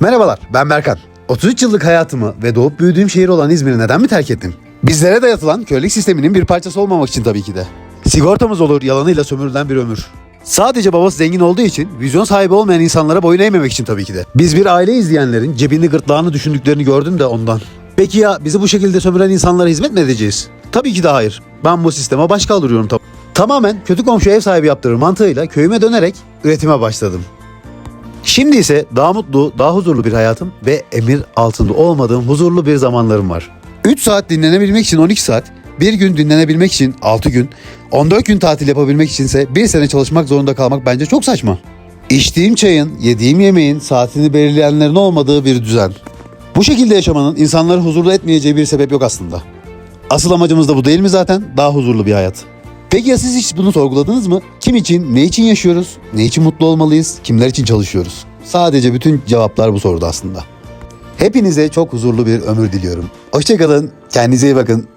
Merhabalar, ben Berkan. 33 yıllık hayatımı ve doğup büyüdüğüm şehir olan İzmir'i neden mi terk ettim? Bizlere dayatılan kölelik sisteminin bir parçası olmamak için tabii ki de. Sigortamız olur yalanıyla sömürülen bir ömür. Sadece babası zengin olduğu için vizyon sahibi olmayan insanlara boyun eğmemek için tabii ki de. Biz bir aile izleyenlerin cebini gırtlağını düşündüklerini gördüm de ondan. Peki ya bizi bu şekilde sömüren insanlara hizmet mi edeceğiz? Tabii ki de hayır. Ben bu sisteme baş kaldırıyorum tabii. Tamamen kötü komşu ev sahibi yaptırır mantığıyla köyüme dönerek üretime başladım. Şimdi ise daha mutlu, daha huzurlu bir hayatım ve emir altında olmadığım huzurlu bir zamanlarım var. 3 saat dinlenebilmek için 12 saat, bir gün dinlenebilmek için 6 gün, 14 gün tatil yapabilmek içinse bir sene çalışmak zorunda kalmak bence çok saçma. İçtiğim çayın, yediğim yemeğin saatini belirleyenlerin olmadığı bir düzen. Bu şekilde yaşamanın insanları huzurlu etmeyeceği bir sebep yok aslında. Asıl amacımız da bu değil mi zaten? Daha huzurlu bir hayat. Peki ya siz hiç bunu sorguladınız mı? Kim için, ne için yaşıyoruz? Ne için mutlu olmalıyız? Kimler için çalışıyoruz? Sadece bütün cevaplar bu soruda aslında. Hepinize çok huzurlu bir ömür diliyorum. Hoşçakalın, kendinize iyi bakın.